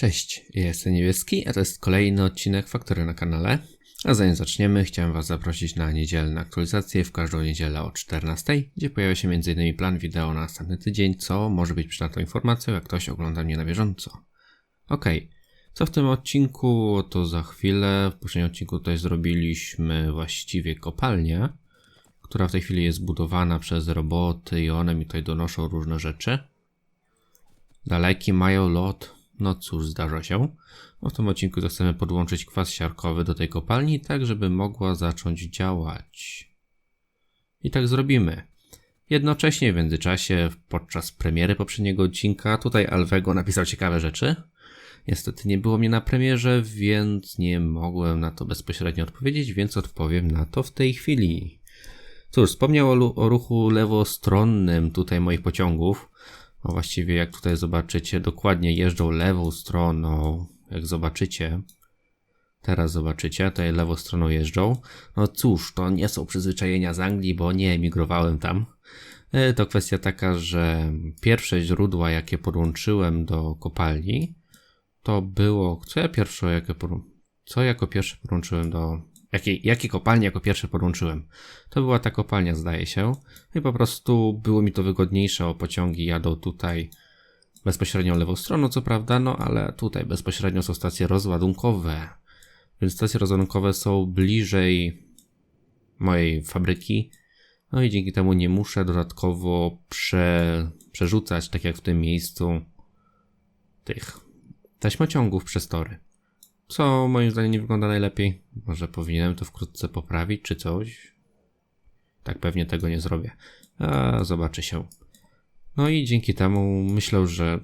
Cześć, ja jestem Niebieski, a to jest kolejny odcinek Faktory na kanale. A zanim zaczniemy, chciałem Was zaprosić na niedzielne aktualizacje w każdą niedzielę o 14, gdzie pojawia się m.in. plan wideo na następny tydzień, co może być przynajmniej informacją, jak ktoś ogląda mnie na bieżąco. Okej, co w tym odcinku, to za chwilę. W poprzednim odcinku tutaj zrobiliśmy właściwie kopalnię, która w tej chwili jest budowana przez roboty i one mi tutaj donoszą różne rzeczy. Daleki mają lot. No cóż, zdarza się. No w tym odcinku chcemy podłączyć kwas siarkowy do tej kopalni, tak żeby mogła zacząć działać. I tak zrobimy. Jednocześnie w międzyczasie, podczas premiery poprzedniego odcinka, tutaj Alvego napisał ciekawe rzeczy. Niestety nie było mnie na premierze, więc nie mogłem na to bezpośrednio odpowiedzieć, więc odpowiem na to w tej chwili. Cóż, wspomniał o, o ruchu lewostronnym tutaj moich pociągów. No właściwie jak tutaj zobaczycie, dokładnie jeżdżą lewą stroną. Jak zobaczycie, teraz zobaczycie, tutaj lewą stroną jeżdżą. No cóż, to nie są przyzwyczajenia z Anglii, bo nie emigrowałem tam. E, To kwestia taka, że pierwsze źródła, jakie podłączyłem do kopalni, to było. Co ja pierwsze, jakie. Co jako pierwsze podłączyłem do. Jakie, jakie kopalnie jako pierwsze podłączyłem? To była ta kopalnia, zdaje się. I po prostu było mi to wygodniejsze, o pociągi jadą tutaj bezpośrednio lewą stroną, co prawda, no ale tutaj bezpośrednio są stacje rozładunkowe. Więc stacje rozładunkowe są bliżej mojej fabryki. No i dzięki temu nie muszę dodatkowo prze, przerzucać, tak jak w tym miejscu, tych taśmociągów przez tory. Co moim zdaniem nie wygląda najlepiej. Może powinienem to wkrótce poprawić, czy coś. Tak pewnie tego nie zrobię. A zobaczy się. No i dzięki temu myślę, że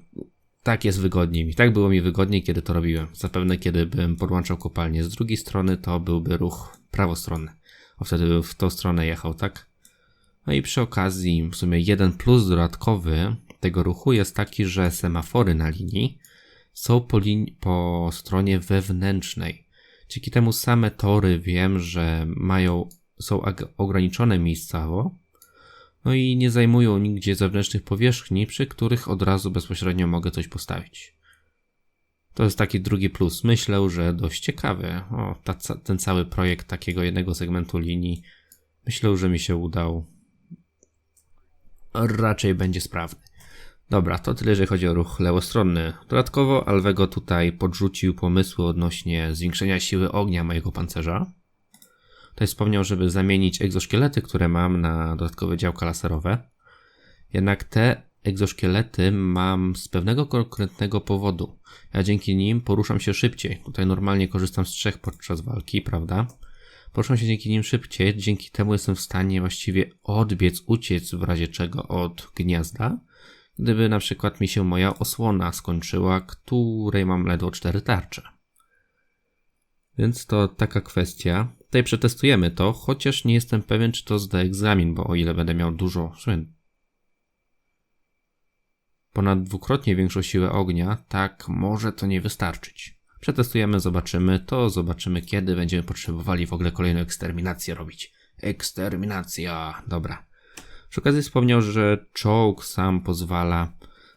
tak jest wygodniej mi. Tak było mi wygodniej, kiedy to robiłem. Zapewne, kiedy bym podłączał kopalnię z drugiej strony, to byłby ruch prawostronny. A wtedy bym w tą stronę jechał, tak? No i przy okazji, w sumie jeden plus dodatkowy tego ruchu jest taki, że semafory na linii są po, lin- po stronie wewnętrznej. Dzięki temu same tory wiem, że mają, są ag- ograniczone miejscowo, no i nie zajmują nigdzie zewnętrznych powierzchni, przy których od razu bezpośrednio mogę coś postawić. To jest taki drugi plus. Myślę, że dość ciekawy. O, ta, ten cały projekt takiego jednego segmentu linii, myślę, że mi się udał. Raczej będzie sprawny. Dobra, to tyle, jeżeli chodzi o ruch lewostronny. Dodatkowo Alvego tutaj podrzucił pomysły odnośnie zwiększenia siły ognia mojego pancerza. Tutaj wspomniał, żeby zamienić egzoszkielety, które mam na dodatkowe działka laserowe. Jednak te egzoszkielety mam z pewnego konkretnego powodu. Ja dzięki nim poruszam się szybciej. Tutaj normalnie korzystam z trzech podczas walki, prawda? Poruszam się dzięki nim szybciej, dzięki temu jestem w stanie właściwie odbiec, uciec w razie czego od gniazda, gdyby na przykład mi się moja osłona skończyła, której mam ledwo cztery tarcze. Więc to taka kwestia. Tutaj przetestujemy to, chociaż nie jestem pewien, czy to zda egzamin, bo o ile będę miał dużo, w sumie ponad dwukrotnie większą siłę ognia, tak może to nie wystarczyć. Przetestujemy, zobaczymy, to zobaczymy kiedy będziemy potrzebowali w ogóle kolejną eksterminację robić. Eksterminacja, dobra. Przy okazji wspomniał, że czołg sam pozwala,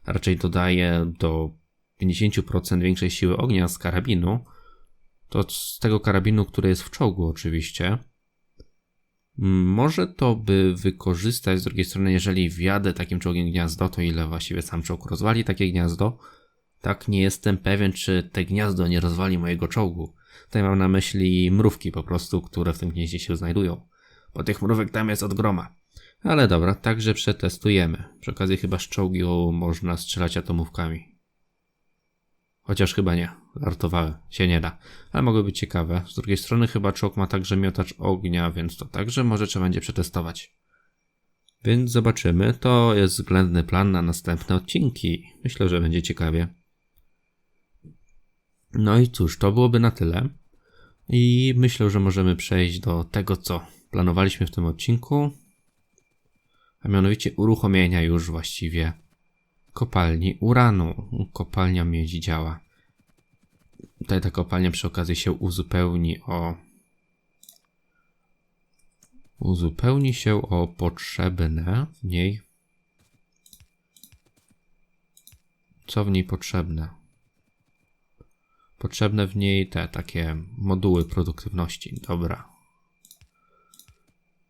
raczej dodaje do 50% większej siły ognia z karabinu. To z tego karabinu, który jest w czołgu, oczywiście. Może to by wykorzystać z drugiej strony, jeżeli wjadę takim czołgiem gniazdo, to ile właściwie sam czołg rozwali takie gniazdo. Tak, nie jestem pewien, czy te gniazdo nie rozwali mojego czołgu. Tutaj mam na myśli mrówki po prostu, które w tym gnieździe się znajdują. Bo tych mrówek tam jest od groma. Ale dobra, także przetestujemy. Przy okazji chyba z czołgu można strzelać atomówkami. Chociaż chyba nie. Żartowałem. Się nie da. Ale mogły być ciekawe. Z drugiej strony chyba czołg ma także miotacz ognia, więc to także może trzeba będzie przetestować. Więc zobaczymy. To jest względny plan na następne odcinki. Myślę, że będzie ciekawie. No i cóż, to byłoby na tyle. I myślę, że możemy przejść do tego, co planowaliśmy w tym odcinku. A mianowicie uruchomienia już właściwie kopalni uranu. Kopalnia miedzi działa. Tutaj ta kopalnia przy okazji się uzupełni o. Uzupełni się o potrzebne w niej. Co w niej potrzebne? Potrzebne w niej te takie moduły produktywności. Dobra.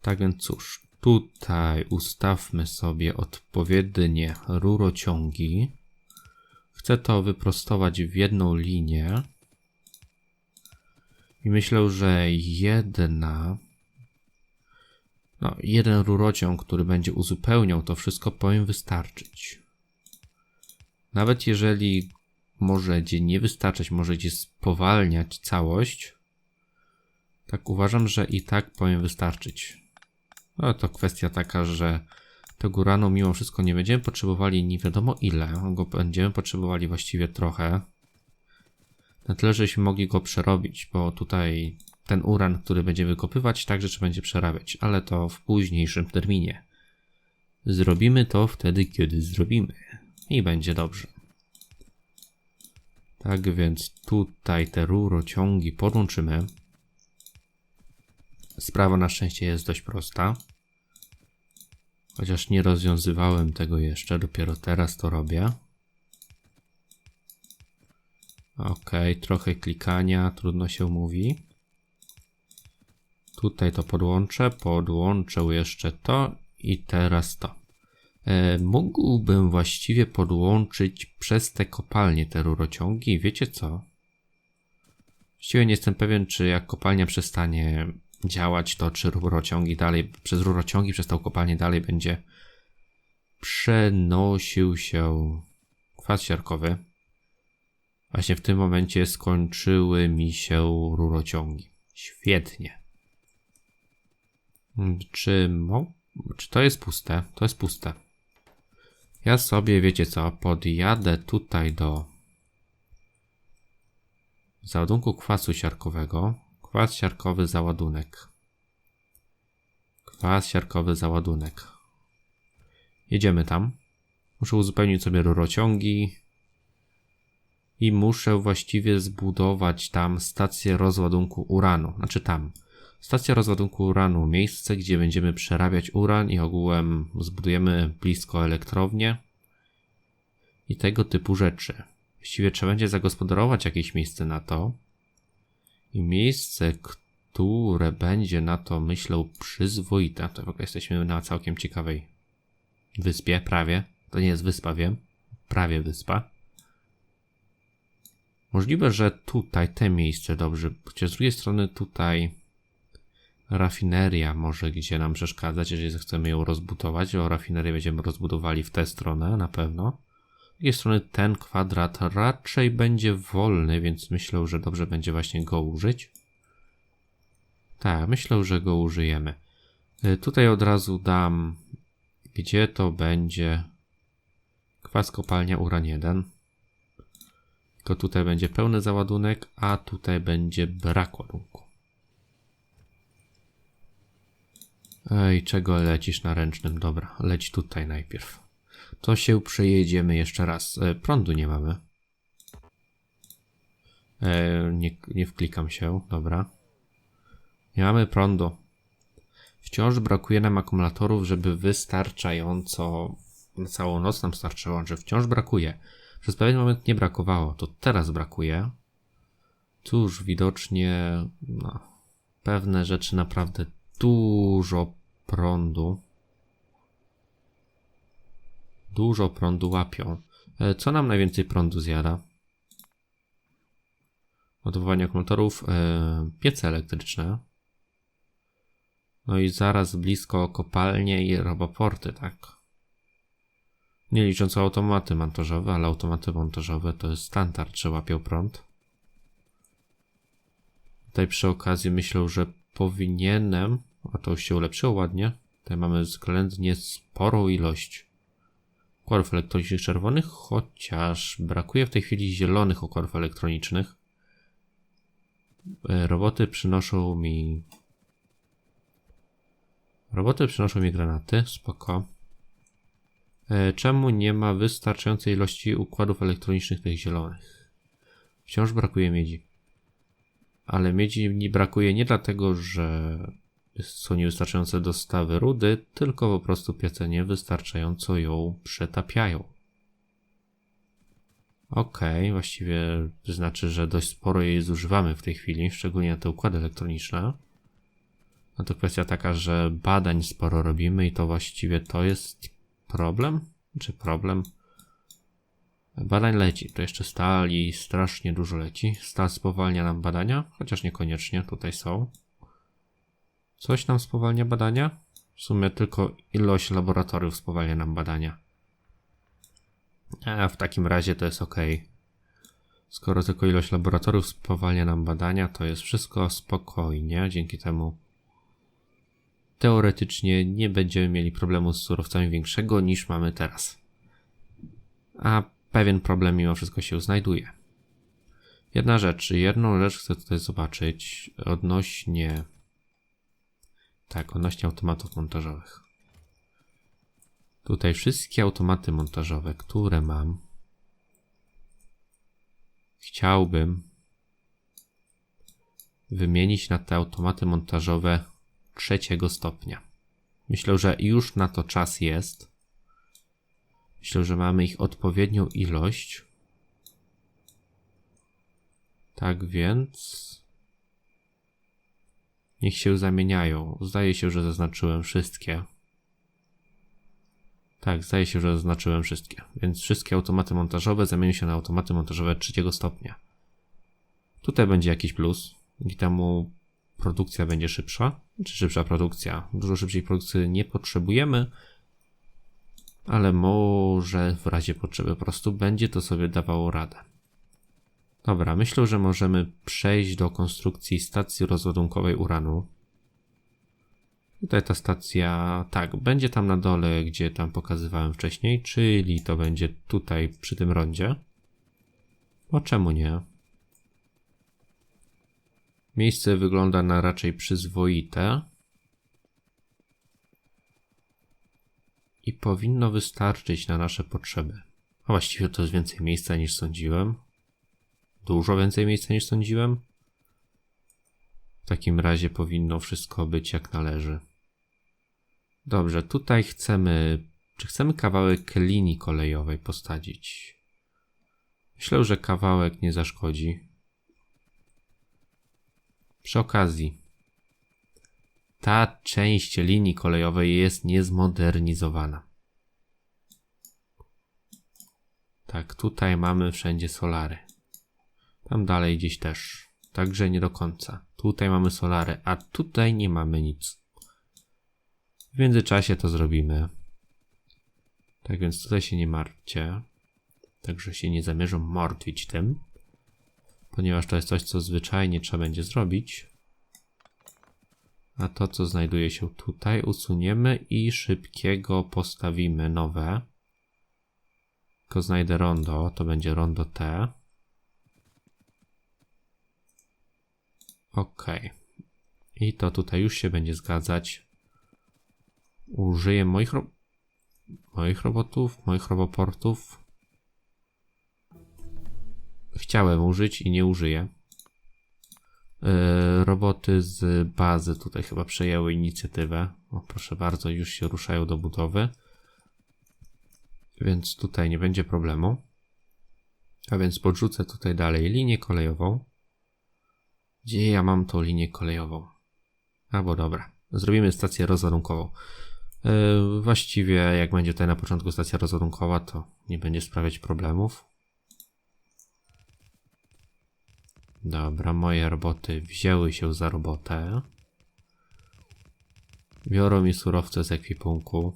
Tak więc cóż, tutaj ustawmy sobie odpowiednie rurociągi. Chcę to wyprostować w jedną linię. I myślę, że jedna. No, jeden rurociąg, który będzie uzupełniał to wszystko, powinien wystarczyć. Nawet jeżeli może gdzie nie wystarczać, może gdzie spowalniać całość, tak uważam, że i tak powinien wystarczyć. No to kwestia taka, że tego rano mimo wszystko nie będziemy potrzebowali nie wiadomo ile, go będziemy potrzebowali właściwie trochę. Na tyle, żebyśmy mogli go przerobić, bo tutaj ten uran, który będziemy wykopywać, także trzeba będzie przerabiać, ale to w późniejszym terminie. Zrobimy to wtedy, kiedy zrobimy. I będzie dobrze. Tak więc tutaj te rurociągi podłączymy. Sprawa na szczęście jest dość prosta. Chociaż nie rozwiązywałem tego jeszcze, dopiero teraz to robię. Ok, trochę klikania, trudno się mówi. Tutaj to podłączę, podłączę jeszcze to i teraz to. E, mógłbym właściwie podłączyć przez te kopalnie te rurociągi. Wiecie co? Właściwie nie jestem pewien, czy jak kopalnia przestanie działać, to czy rurociągi dalej, przez rurociągi przez tą kopalnię dalej będzie przenosił się kwas siarkowy. Właśnie w tym momencie skończyły mi się rurociągi. Świetnie. Czy, mo- czy to jest puste? To jest puste. Ja sobie, wiecie co, podjadę tutaj do załadunku kwasu siarkowego. Kwas siarkowy załadunek. Kwas siarkowy załadunek. Jedziemy tam. Muszę uzupełnić sobie rurociągi. I muszę właściwie zbudować tam stację rozładunku uranu. Znaczy tam. Stacja rozładunku uranu, miejsce, gdzie będziemy przerabiać uran i ogółem zbudujemy blisko elektrownię i tego typu rzeczy. Właściwie trzeba będzie zagospodarować jakieś miejsce na to i miejsce, które będzie na to, myślę, przyzwoite. To w ogóle jesteśmy na całkiem ciekawej wyspie, prawie. To nie jest wyspa, wiem. Prawie wyspa. Możliwe, że tutaj te miejsce dobrze, chociaż z drugiej strony tutaj rafineria może gdzie nam przeszkadzać, jeżeli chcemy ją rozbudować. O rafinerię będziemy rozbudowali w tę stronę na pewno. Drugiej strony ten kwadrat raczej będzie wolny, więc myślę, że dobrze będzie właśnie go użyć. Tak, myślę, że go użyjemy. Y, Tutaj od razu dam, gdzie to będzie kwas kopalnia uran 1. To tutaj będzie pełny załadunek, a tutaj będzie brak ładunku. Ej, czego lecisz na ręcznym? Dobra, leć tutaj najpierw. To się przejedziemy jeszcze raz. E, prądu nie mamy. E, nie, nie wklikam się, dobra. Nie mamy prądu. Wciąż brakuje nam akumulatorów, żeby wystarczająco całą noc nam starczyło, że wciąż brakuje. Przez pewien moment nie brakowało, to teraz brakuje. Cóż, widocznie no, pewne rzeczy naprawdę dużo prądu. Dużo prądu łapią. E, Co nam najwięcej prądu zjada? Ładowanie akumulatorów, e, piece elektryczne. No i zaraz blisko kopalnie i roboporty, tak. Nie licząc automaty montażowe, ale automaty montażowe to jest standard, że łapią prąd. Tutaj przy okazji myślę, że powinienem, a to już się ulepszyło ładnie, tutaj mamy względnie sporą ilość układów elektronicznych czerwonych, chociaż brakuje w tej chwili zielonych układów elektronicznych. E, Roboty przynoszą mi... Roboty przynoszą mi granaty, spoko. E, Czemu nie ma wystarczającej ilości układów elektronicznych tych zielonych? Wciąż brakuje miedzi. Ale miedzi mi brakuje nie dlatego, że są niewystarczające dostawy rudy, tylko po prostu piece niewystarczająco ją przetapiają. Okej, właściwie znaczy, że dość sporo jej zużywamy w tej chwili, szczególnie na te układy elektroniczne. No to kwestia taka, że badań sporo robimy i to właściwie to jest problem? Czy problem? Badań leci, to jeszcze stali strasznie dużo leci. Stal spowalnia nam badania, chociaż niekoniecznie, tutaj są. Coś nam spowalnia badania? W sumie tylko ilość laboratoriów spowalnia nam badania. A w takim razie to jest ok. Skoro tylko ilość laboratoriów spowalnia nam badania, to jest wszystko spokojnie. Dzięki temu teoretycznie nie będziemy mieli problemu z surowcami większego niż mamy teraz. A pewien problem mimo wszystko się znajduje. Jedna rzecz, jedną rzecz chcę tutaj zobaczyć odnośnie. Tak, odnośnie automatów montażowych. Tutaj wszystkie automaty montażowe, które mam, chciałbym wymienić na te automaty montażowe trzeciego stopnia. Myślę, że już na to czas jest. Myślę, że mamy ich odpowiednią ilość. Tak więc. Niech się zamieniają. Zdaje się, że zaznaczyłem wszystkie. Tak, zdaje się, że zaznaczyłem wszystkie. Więc wszystkie automaty montażowe zamienią się na automaty montażowe trzeciego stopnia. Tutaj będzie jakiś plus. Dzięki temu produkcja będzie szybsza. Czy szybsza produkcja? Dużo szybciej produkcji nie potrzebujemy, ale może w razie potrzeby po prostu będzie to sobie dawało radę. Dobra, myślę, że możemy przejść do konstrukcji stacji rozładunkowej uranu. Tutaj ta stacja, tak, będzie tam na dole, gdzie tam pokazywałem wcześniej, czyli to będzie tutaj przy tym rondzie. O czemu nie? Miejsce wygląda na raczej przyzwoite. I powinno wystarczyć na nasze potrzeby. A właściwie to jest więcej miejsca niż sądziłem. Dużo więcej miejsca niż sądziłem. W takim razie powinno wszystko być jak należy. Dobrze, tutaj chcemy. Czy chcemy kawałek linii kolejowej postawić? Myślę, że kawałek nie zaszkodzi. Przy okazji, ta część linii kolejowej jest niezmodernizowana. Tak, tutaj mamy wszędzie solary. Tam dalej gdzieś też. Także nie do końca. Tutaj mamy solary, a tutaj nie mamy nic. W międzyczasie to zrobimy. Tak więc tutaj się nie martwcie. Także się nie zamierzam martwić tym. Ponieważ to jest coś, co zwyczajnie trzeba będzie zrobić. A to, co znajduje się tutaj, usuniemy i szybkiego postawimy nowe. Tylko znajdę rondo, to będzie rondo T. Ok. I to tutaj już się będzie zgadzać. Użyję moich, ro moich robotów, moich roboportów. Chciałem użyć i nie użyję. Yy, roboty z bazy tutaj chyba przejęły inicjatywę. O, proszę bardzo, już się ruszają do budowy. Więc tutaj nie będzie problemu. A więc podrzucę tutaj dalej linię kolejową. Gdzie ja mam tą linię kolejową? Albo dobra. Zrobimy stację rozładunkową. Yy, właściwie jak będzie tutaj na początku stacja rozładunkowa, to nie będzie sprawiać problemów. Dobra, moje roboty wzięły się za robotę. Biorą mi surowce z ekwipunku.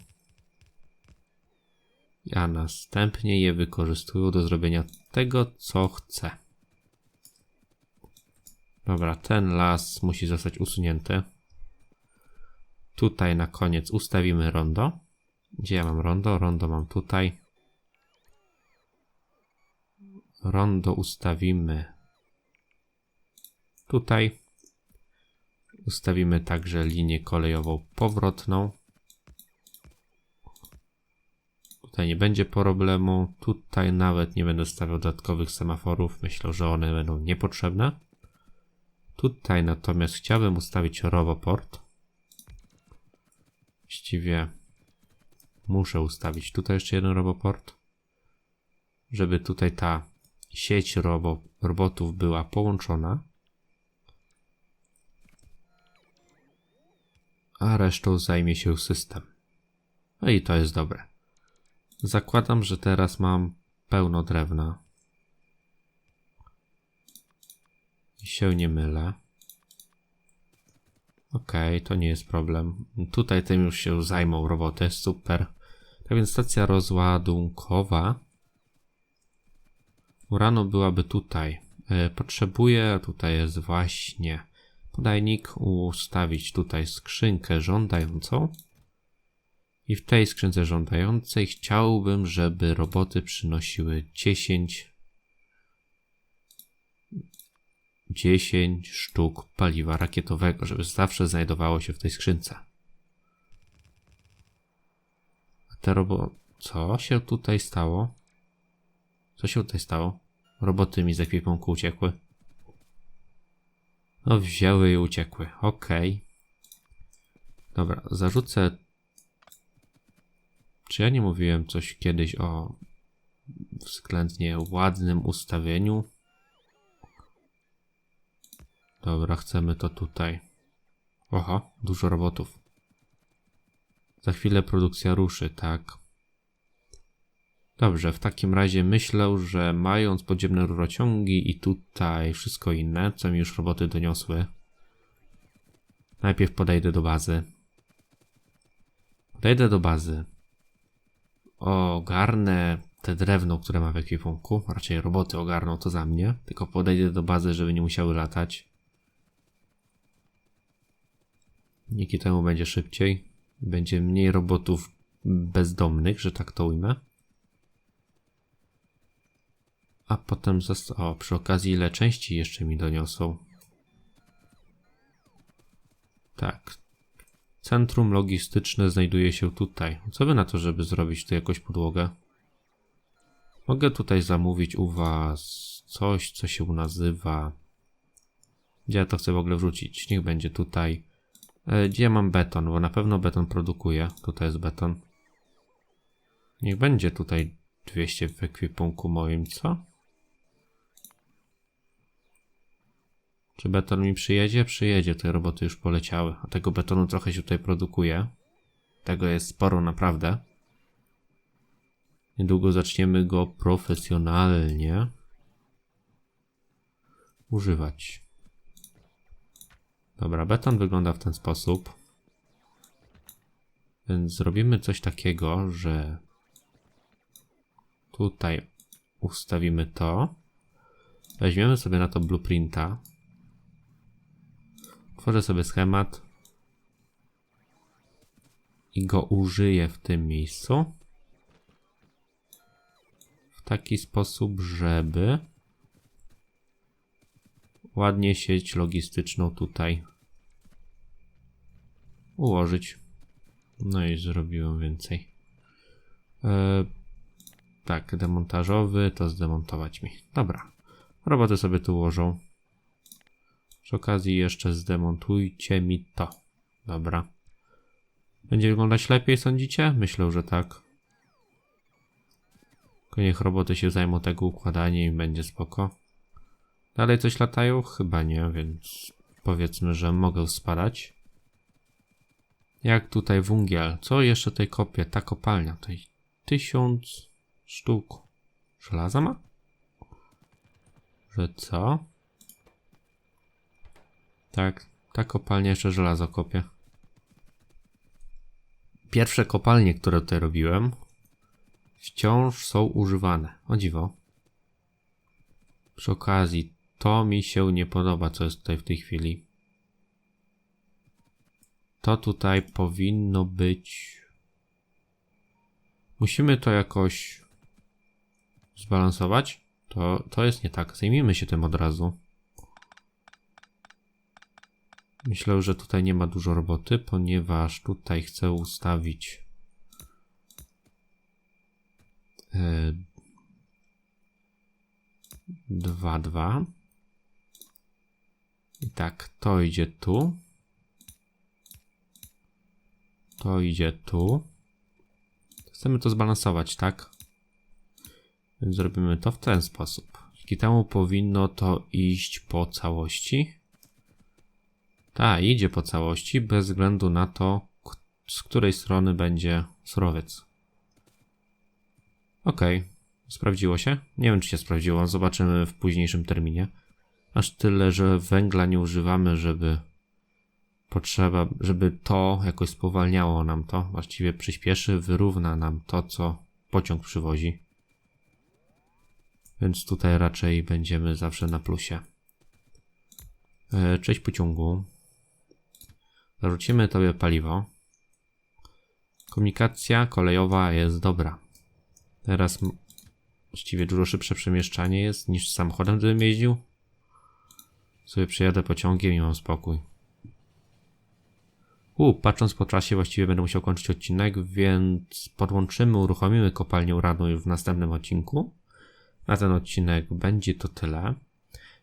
A następnie je wykorzystują do zrobienia tego, co chcę. Dobra, ten las musi zostać usunięty. Tutaj na koniec ustawimy rondo. Gdzie ja mam rondo? Rondo mam tutaj. Rondo ustawimy tutaj. Ustawimy także linię kolejową powrotną. Tutaj nie będzie problemu. Tutaj nawet nie będę stawiał dodatkowych semaforów. Myślę, że one będą niepotrzebne. Tutaj natomiast chciałbym ustawić roboport. Właściwie muszę ustawić tutaj jeszcze jeden roboport, żeby tutaj ta sieć robo, robotów była połączona, a resztą zajmie się system. No i to jest dobre. Zakładam, że teraz mam pełno drewna. I się nie mylę. Okej, to nie jest problem. Tutaj tym już się zajmą roboty, super. Tak więc stacja rozładunkowa Urano byłaby tutaj. E, Potrzebuję, tutaj jest właśnie podajnik, ustawić tutaj skrzynkę żądającą. I w tej skrzynce żądającej chciałbym, żeby roboty przynosiły 10 10 sztuk paliwa rakietowego, żeby zawsze znajdowało się w tej skrzynce. A te robo... Co się tutaj stało? Co się tutaj stało? Roboty mi z ekwipunku uciekły. No, wzięły i uciekły. Okej. Dobra, zarzucę. Czy ja nie mówiłem coś kiedyś o względnie ładnym ustawieniu? Dobra, chcemy to tutaj. Oho, dużo robotów. Za chwilę produkcja ruszy, tak. Dobrze, w takim razie myślę, że mając podziemne rurociągi i tutaj wszystko inne, co mi już roboty doniosły, najpierw podejdę do bazy. Podejdę do bazy. Ogarnę te drewno, które ma w ekwipunku. Raczej roboty ogarną to za mnie. Tylko podejdę do bazy, żeby nie musiały latać. Dzięki temu będzie szybciej. Będzie mniej robotów bezdomnych, że tak to ujmę. A potem O, przy okazji ile części jeszcze mi doniosą. Tak. Centrum logistyczne znajduje się tutaj. Co wy na to, żeby zrobić tu jakąś podłogę? Mogę tutaj zamówić u was coś, co się nazywa... Gdzie ja to chcę w ogóle wrzucić? Niech będzie tutaj. E, gdzie mam beton? Bo na pewno beton produkuje. Tutaj jest beton. Niech będzie tutaj 200 w ekwipunku moim, co? Czy beton mi przyjedzie? Przyjedzie, te roboty już poleciały. A tego betonu trochę się tutaj produkuje. Tego jest sporo naprawdę. Niedługo zaczniemy go profesjonalnie używać. Dobra, beton wygląda w ten sposób. Więc zrobimy coś takiego, że tutaj ustawimy to. Weźmiemy sobie na to blueprinta. Tworzę sobie schemat i go użyję w tym miejscu w taki sposób, żeby ładnie sieć logistyczną tutaj ułożyć. No i zrobiłem więcej. E, tak, demontażowy, to zdemontować mi. Dobra, roboty sobie tu ułożą. Przy okazji jeszcze zdemontujcie mi to. Dobra. Będzie wyglądać lepiej, sądzicie? Myślę, że tak. Niech roboty się zajmą tego układaniem i będzie spoko. Dalej coś latają? Chyba nie, więc powiedzmy, że mogę spadać. Jak tutaj wungiel? Co jeszcze tej kopię? Ta kopalnia. Tutaj tysiąc sztuk żelaza ma? Że co? Tak, ta kopalnia jeszcze żelazo kopie. Pierwsze kopalnie, które tutaj robiłem, wciąż są używane. O dziwo. Przy okazji, to mi się nie podoba, co jest tutaj w tej chwili. To tutaj powinno być. Musimy to jakoś zbalansować. To, to jest nie tak. Zajmijmy się tym od razu. Myślę, że tutaj nie ma dużo roboty, ponieważ tutaj chcę ustawić 2, 2. I tak, to idzie tu. To idzie tu. Chcemy to zbalansować, tak? Więc zrobimy to w ten sposób. Dzięki temu powinno to iść po całości. Ta, idzie po całości, bez względu na to, z której strony będzie surowiec. Okej, sprawdziło się. Nie wiem, czy się sprawdziło, zobaczymy w późniejszym terminie. Aż tyle, że węgla nie używamy, żeby potrzeba, żeby to jakoś spowalniało nam to, właściwie przyspieszy, wyrówna nam to, co pociąg przywozi. Więc tutaj raczej będziemy zawsze na plusie. E, Cześć pociągu. Zarzucimy tobie paliwo. Komunikacja kolejowa jest dobra. Teraz właściwie dużo szybsze przemieszczanie jest niż samochodem, gdybym jeździł. Sobie przejadę pociągiem i mam spokój. U, patrząc po czasie, właściwie będę musiał kończyć odcinek, więc podłączymy, uruchomimy kopalnię uranu już w następnym odcinku. Na ten odcinek będzie to tyle.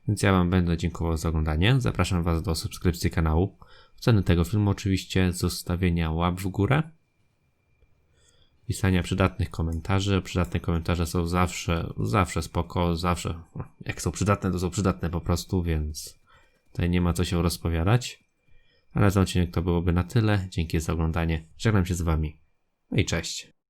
Więc ja Wam będę dziękował za oglądanie. Zapraszam Was do subskrypcji kanału, oceny tego filmu oczywiście, zostawienia łap w górę, pisania przydatnych komentarzy. Przydatne komentarze są zawsze, zawsze spoko, zawsze. Jak są przydatne, to są przydatne po prostu, więc tutaj nie ma co się rozpowiadać. Ale za odcinek to byłoby na tyle. Dzięki za oglądanie. Żegnam się z Wami. No i cześć.